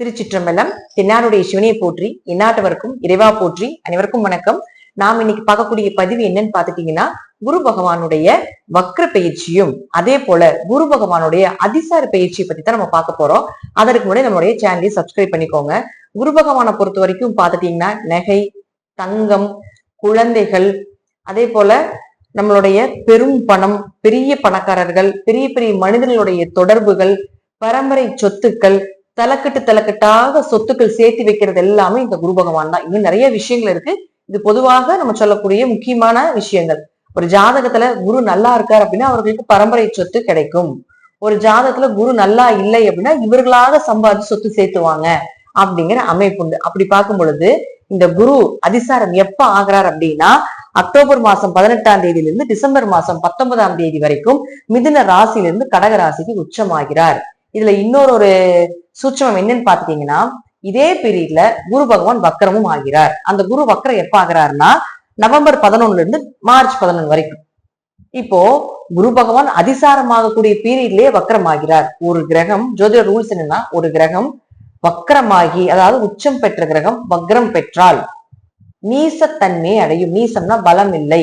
திருச்சிற்றம்பலம் தென்னாருடைய சிவனையை போற்றி இந்நாட்டவருக்கும் இறைவா போற்றி அனைவருக்கும் வணக்கம். நாம் இன்னைக்கு பார்க்கக்கூடிய பதிவு என்னன்னு பாத்துட்டீங்கன்னா குரு பகவானுடைய வக்ர பயிற்சியும் அதே போல குரு பகவானுடைய அதிசார பயிற்சியை பத்தி தான் நம்ம பார்க்க போறோம். அதற்கு முன்னாடி நம்மளுடைய சேனலை சப்ஸ்கிரைப் பண்ணிக்கோங்க. குரு பகவானை பொறுத்த வரைக்கும் பாத்துட்டீங்கன்னா நகை தங்கம் குழந்தைகள் அதே போல நம்மளுடைய பெரும் பணம் பெரிய பணக்காரர்கள் பெரிய பெரிய மனிதர்களுடைய தொடர்புகள் பரம்பரை சொத்துக்கள் தலைக்கட்டு தலைக்கட்டாக சொத்துக்கள் சேர்த்து வைக்கிறது எல்லாமே இந்த குரு பகவான் தான். இன்னும் நிறைய விஷயங்கள் இருக்கு. இது பொதுவாக நம்ம சொல்லக்கூடிய முக்கியமான விஷயங்கள். ஒரு ஜாதகத்துல குரு நல்லா இருக்கார் அப்படின்னா அவர்களுக்கு பரம்பரை சொத்து கிடைக்கும். ஒரு ஜாதகத்துல குரு நல்லா இல்லை அப்படின்னா இவர்களாக சம்பாதிச்சு சொத்து சேர்த்துவாங்க அப்படிங்கிற அமைப்பு உண்டு. அப்படி பார்க்கும் பொழுது இந்த குரு அதிசாரம் எப்ப ஆகிறார் அப்படின்னா அக்டோபர் மாசம் பதினெட்டாம் தேதியிலிருந்து டிசம்பர் மாசம் பத்தொன்பதாம் தேதி வரைக்கும் மிதுன ராசியிலிருந்து கடக ராசிக்கு உச்சமாகிறார். இதுல இன்னொரு ஒரு சூட்சமம் என்னன்னு பாத்துட்டீங்கன்னா இதே பீரியட்ல குரு பகவான் வக்கரமும் ஆகிறார். அந்த குரு வக்கரம் எப்ப ஆகிறாருன்னா நவம்பர் பதினொன்னுல இருந்து மார்ச் பதினொன்று வரைக்கும். இப்போ குரு பகவான் அதிசாரமாகக்கூடிய பீரியட்லயே வக்கரமாகிறார் ஒரு கிரகம் ஜோதிட ரூல்ஸ் என்னன்னா ஒரு கிரகம் வக்கரமாகி அதாவது உச்சம் பெற்ற கிரகம் வக்ரம் பெற்றால் நீசத்தன்மையை அடையும். நீசம்னா பலம் இல்லை.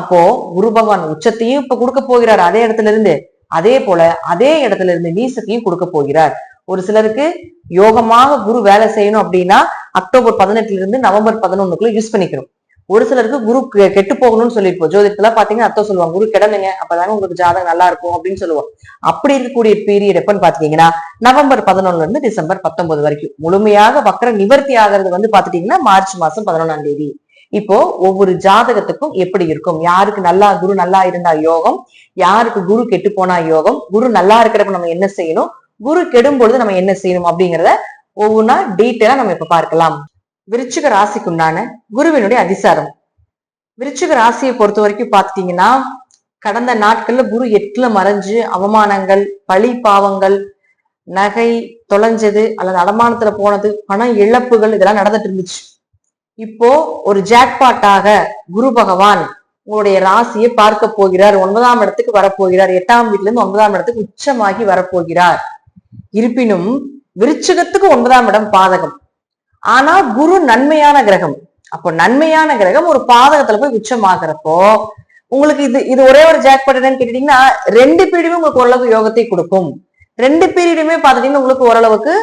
அப்போ குரு பகவான் உச்சத்தையும் இப்ப கொடுக்க போகிறார் அதே இடத்துல இருந்து. அதே போல அதே இடத்துல இருந்து நீசத்தையும் கொடுக்க போகிறார். ஒரு சிலருக்கு யோகமாக குரு வேலை செய்யணும் அப்படின்னா அக்டோபர் பதினெட்டுல இருந்து நவம்பர் பதினொன்னுக்குள்ள யூஸ் பண்ணிக்கணும். ஒரு சிலருக்கு குரு கெட்டு போகணும்னு சொல்லியிருப்போம். ஜோதிடத்துல பாத்தீங்கன்னா அத்தம் சொல்லுவாங்க. குரு கிடனுங்க அப்பதாங்க உங்களுக்கு ஜாதகம் நல்லா இருக்கும் அப்படின்னு சொல்லுவோம். அப்படி இருக்கக்கூடிய பீரியட் எப்பன்னு பாத்தீங்கன்னா நவம்பர் பதினொன்னுல இருந்து டிசம்பர் பத்தொன்பது வரைக்கும். முழுமையாக வக்கர நிவர்த்தி ஆகிறது வந்து பாத்துட்டீங்கன்னா மார்ச் மாசம் பதினொன்னாம் தேதி. இப்போ ஒவ்வொரு ஜாதகத்துக்கும் எப்படி இருக்கும்? யாருக்கு நல்லா குரு நல்லா இருந்தா யோகம்? யாருக்கு குரு கெட்டு போனா யோகம்? குரு நல்லா இருக்கிறப்ப நம்ம என்ன செய்யணும்? குரு கெடும் பொழுது நம்ம என்ன செய்யணும் அப்படிங்கிறத ஒவ்வொன்றா டீட்டெயிலா நம்ம இப்ப பார்க்கலாம். விருச்சிக ராசிக்குண்டான குருவினுடைய அதிசாரம். விருச்சிக ராசியை பொறுத்த வரைக்கும் பார்த்துட்டீங்கன்னா கடந்த நாட்கள்ல குரு எட்டுல மறைஞ்சு அவமானங்கள் பழி பாவங்கள் நகை தொலைஞ்சது அல்லது அடமானத்துல போனது பண இழப்புகள் இதெல்லாம் நடந்துட்டு இருந்துச்சு. இப்போ ஒரு ஜாக்பாட்டாக குரு பகவான் உங்களுடைய ராசியை பார்க்க போகிறார். ஒன்பதாம் இடத்துக்கு வரப்போகிறார். எட்டாம் வீட்டுல இருந்து ஒன்பதாம் இடத்துக்கு உச்சமாகி வரப்போகிறார். இருப்பினும் விருச்சிகத்துக்கு ஒன்பதாம் இடம் பாதகம். ஆனா குரு நன்மையான கிரகம். அப்போ நன்மையான கிரகம் ஒரு பாதகத்துல போய் உச்சமாகிறப்போ உங்களுக்கு இது இது ஒரே ஒரு ஜாக் என்னன்னு கேட்டீங்கன்னா ரெண்டு பீரியடுமே உங்களுக்கு ஓரளவு யோகத்தை கொடுக்கும். ரெண்டு பீரியடுமே பார்த்துட்டீங்கன்னா உங்களுக்கு ஓரளவுக்கு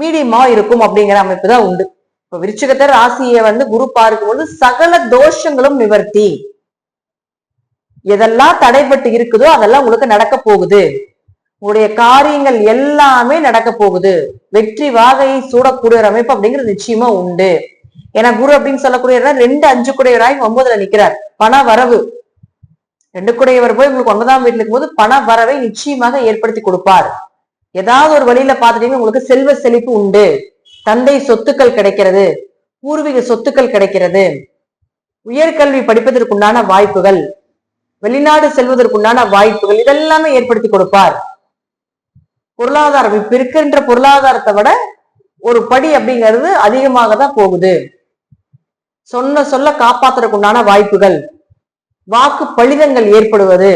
மீடியமா இருக்கும் அப்படிங்கிற அமைப்பு தான் உண்டு. இப்ப விருச்சிகத்தை ராசியை வந்து குரு பார்க்கும்போது சகல தோஷங்களும் நிவர்த்தி. எதெல்லாம் தடைப்பட்டு இருக்குதோ அதெல்லாம் உங்களுக்கு நடக்க போகுது. உங்களுடைய காரியங்கள் எல்லாமே நடக்க போகுது. வெற்றி வாகையை சூடக்கூடிய ஒரு அமைப்பு அப்படிங்கிறது நிச்சயமா உண்டு. ஏன்னா குரு அப்படின்னு சொல்லக்கூடிய ரெண்டு அஞ்சு குடையவராய் ஒன்பதுல நிக்கிறார். பண வரவு. ரெண்டு குடையவர் போய் உங்களுக்கு ஒன்பதாம் வீட்டுல இருக்கும்போது பண வரவை நிச்சயமாக ஏற்படுத்தி கொடுப்பார். ஏதாவது ஒரு வழியில பாத்துட்டீங்கன்னா உங்களுக்கு செல்வ செழிப்பு உண்டு. தந்தை சொத்துக்கள் கிடைக்கிறது. பூர்வீக சொத்துக்கள் கிடைக்கிறது. உயர்கல்வி படிப்பதற்குண்டான வாய்ப்புகள். வெளிநாடு செல்வதற்குண்டான வாய்ப்புகள். இதெல்லாமே ஏற்படுத்தி கொடுப்பார். பொருளாதாரம். இப்ப இருக்கின்ற பொருளாதாரத்தை விட ஒரு படி அப்படிங்கிறது அதிகமாக தான் போகுது. சொன்ன சொல்ல காப்பாத்துறதுக்குண்டான வாய்ப்புகள். வாக்கு பழிதங்கள் ஏற்படுவது.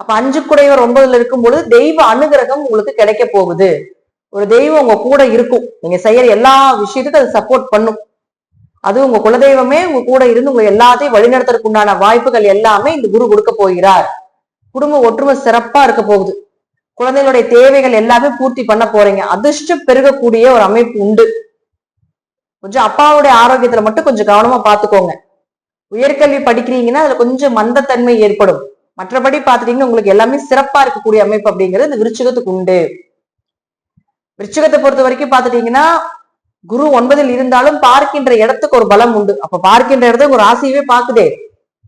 அப்ப அஞ்சு குடையவர் ஒன்பதுல இருக்கும் பொழுது தெய்வ அனுகிரகம் உங்களுக்கு கிடைக்க போகுது. ஒரு தெய்வம் உங்க கூட இருக்கும். நீங்க செய்யற எல்லா விஷயத்துக்கும் அது சப்போர்ட் பண்ணும். அது உங்க குலதெய்வமே உங்க கூட இருந்து உங்க எல்லாத்தையும் வழிநடத்துறதுக்குண்டான வாய்ப்புகள் எல்லாமே இந்த குரு கொடுக்க போகிறார். குடும்ப ஒற்றுமை சிறப்பா இருக்க போகுது. குழந்தைகளுடைய தேவைகள் எல்லாமே பூர்த்தி பண்ண போறீங்க. அதிர்ஷ்டம் பெருகக்கூடிய ஒரு அமைப்பு உண்டு. கொஞ்சம் அப்பாவுடைய ஆரோக்கியத்துல மட்டும் கொஞ்சம் கவனமா பாத்துக்கோங்க. உயர்கல்வி படிக்கிறீங்கன்னா அதுல கொஞ்சம் மந்தத்தன்மை ஏற்படும். மற்றபடி பாத்துட்டீங்கன்னா உங்களுக்கு எல்லாமே சிறப்பா இருக்கக்கூடிய அமைப்பு அப்படிங்கிறது இந்த விருச்சகத்துக்கு உண்டு. விருச்சகத்தை பொறுத்த வரைக்கும் பாத்துட்டீங்கன்னா குரு ஒன்பதில் இருந்தாலும் பார்க்கின்ற இடத்துக்கு ஒரு பலம் உண்டு. அப்ப பார்க்கின்ற இடத்துக்கு ஒரு ஆசையவே பாக்குதே.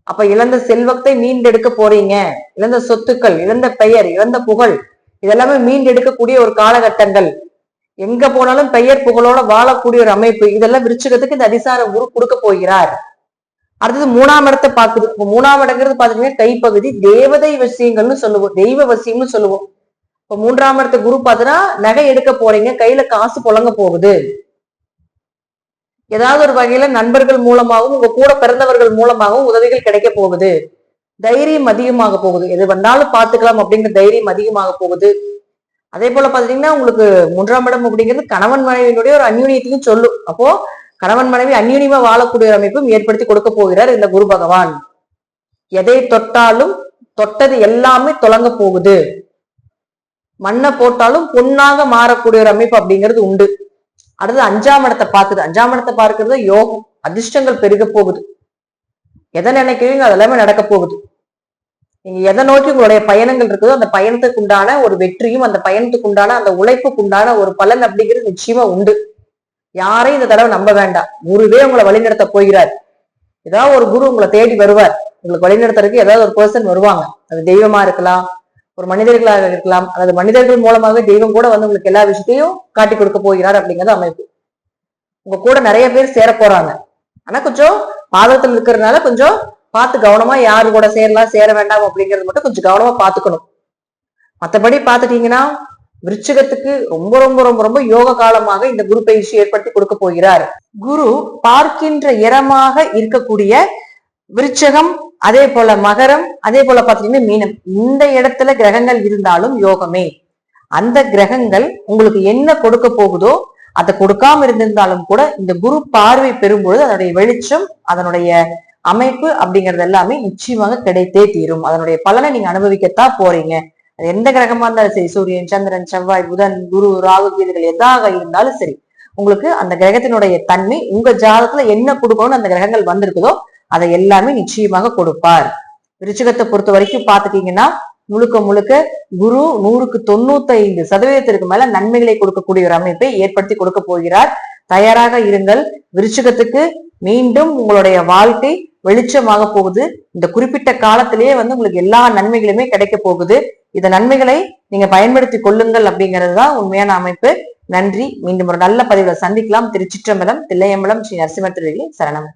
அப்ப இழந்த செல்வத்தை மீண்டெடுக்க போறீங்க. இழந்த சொத்துக்கள் இழந்த பெயர் இழந்த புகழ் இதெல்லாமே மீண்டெடுக்கக்கூடிய ஒரு காலகட்டங்கள். எங்க போனாலும் பெயர் புகழோட வாழக்கூடிய ஒரு அமைப்பு. இதெல்லாம் விருச்சிகத்துக்கு இந்த அதிசார குரு கொடுக்க போகிறார். அடுத்தது மூணாம் இடத்தை பார்க்குது. இப்போ மூணாம் இடங்கிறது பாத்தீங்கன்னா கைப்பகுதி. தேவதை வசியங்கள்னு சொல்லுவோம். தெய்வ வசியம்னு சொல்லுவோம். இப்போ மூன்றாம் இடத்த குரு பார்த்தீங்கன்னா நகை எடுக்க போறீங்க. கையில காசு புழங்க போகுது. ஏதாவது ஒரு வகையில நண்பர்கள் மூலமாகவும் உங்க கூட பிறந்தவர்கள் மூலமாகவும் உதவிகள் கிடைக்க போகுது. தைரியம் அதிகமாக போகுது. எது வந்தாலும் பார்த்துக்கலாம் அப்படிங்கிற தைரியம் அதிகமாக போகுது. அதே போல பாத்தீங்கன்னா உங்களுக்கு மூன்றாம் இடம் அப்படிங்கிறது கணவன் மனைவியினுடைய ஒரு அந்யூனியத்தையும் சொல்லும். அப்போ கணவன் மனைவி அந்யூனியமா வாழக்கூடிய ஒரு அமைப்பும் ஏற்படுத்தி கொடுக்க போகிறார் இந்த குரு பகவான். எதை தொட்டாலும் தொட்டது எல்லாமே தொடங்க போகுது. மண்ணை போட்டாலும் பொன்னாக மாறக்கூடிய ஒரு அமைப்பு அப்படிங்கிறது உண்டு. அடுத்து அஞ்சாம் இடத்தை பார்க்குது. அஞ்சாம் இடத்தை பார்க்கறது யோகம் அதிர்ஷ்டங்கள் பெருக போகுது. எதை நினைக்கிறீங்க அதெல்லாமே நடக்க போகுது. நீங்க எதை நோக்கி உங்களுடைய பயணங்கள் இருக்குதோ அந்த பயணத்துக்கு உண்டான ஒரு வெற்றியும் அந்த பயணத்துக்கு உண்டான அந்த உழைப்புக்கு உண்டான ஒரு பலன் அப்படிங்கிறது நிச்சயமா உண்டு. யாரையும் இந்த தடவை நம்ப வேண்டாம். குருவே உங்களை வழிநடத்த போகிறார். ஏதாவது ஒரு குரு உங்களை தேடி வருவார். உங்களுக்கு வழிநடத்துறதுக்கு ஏதாவது ஒரு பர்சன் வருவாங்க. அது தெய்வமா இருக்கலாம் ஒரு மனிதர்களாக இருக்கலாம் அல்லது மனிதர்கள் மூலமாகவே தெய்வம் கூட வந்து உங்களுக்கு எல்லா விஷயத்தையும் காட்டி கொடுக்க போகிறார் அப்படிங்கிறது அமைப்பு. உங்க கூட நிறைய பேர் சேர போறாங்க. ஆனா கொஞ்சம் பாதத்தில் இருக்கிறதுனால கொஞ்சம் பார்த்து கவனமா யாரு கூட சேரலாம் சேர வேண்டாம் அப்படிங்கறது மட்டும் கொஞ்சம் கவனமா பாத்துக்கணும் மத்தபடி பாத்துட்டீங்கன்னா விருச்சகத்துக்கு ரொம்ப ரொம்ப ரொம்ப ரொம்ப யோக காலமாக இந்த குரு பயிற்சி ஏற்படுத்தி கொடுக்க போகிறார். குரு பார்க்கின்ற இரமாக இருக்கக்கூடிய விருச்சகம் அதே போல மகரம் அதே போல பாத்தீங்கன்னா மீனம். இந்த இடத்துல கிரகங்கள் இருந்தாலும் யோகமே. அந்த கிரகங்கள் உங்களுக்கு என்ன கொடுக்க போகுதோ அதை கொடுக்காம இருந்திருந்தாலும் கூட இந்த குரு பார்வை பெறும்பொழுது அதனுடைய வெளிச்சம் அதனுடைய அமைப்பு அப்படிங்கிறது எல்லாமே நிச்சயமாக கிடைத்தே தீரும். அதனுடைய பலனை நீங்க அனுபவிக்கத்தான் போறீங்க. அது எந்த கிரகமா இருந்தாலும் சரி சூரியன் சந்திரன் செவ்வாய் புதன் குரு ராகு கேதுகள் எதாக இருந்தாலும் சரி உங்களுக்கு அந்த கிரகத்தினுடைய தன்மை உங்க ஜாதகத்துல என்ன கொடுக்கணும்னு அந்த கிரகங்கள் வந்திருக்குதோ அதை எல்லாமே நிச்சயமாக கொடுப்பார். விருச்சிகத்தை பொறுத்த வரைக்கும் பாத்துட்டீங்கன்னா முழுக்க முழுக்க குரு நூறுக்கு தொண்ணூத்தி ஐந்து சதவீதத்திற்கு மேல நன்மைகளை கொடுக்கக்கூடிய ஒரு அமைப்பை ஏற்படுத்தி கொடுக்க போகிறார். தயாராக இருங்கள். விருச்சிகத்துக்கு மீண்டும் உங்களுடைய வாழ்க்கை வெளிச்சமாக போகுது. இந்த குறிப்பிட்ட காலத்திலேயே வந்து உங்களுக்கு எல்லா நன்மைகளுமே கிடைக்க போகுது. இந்த நன்மைகளை நீங்க பயன்படுத்தி கொள்ளுங்கள் அப்படிங்கிறது தான் உண்மையான அமைப்பு. நன்றி. மீண்டும் ஒரு நல்ல பதிவுல சந்திக்கலாம். திருச்சிற்றம்பலம் தில்லையம்பலம் ஸ்ரீ நரசிம்ம சரணம்.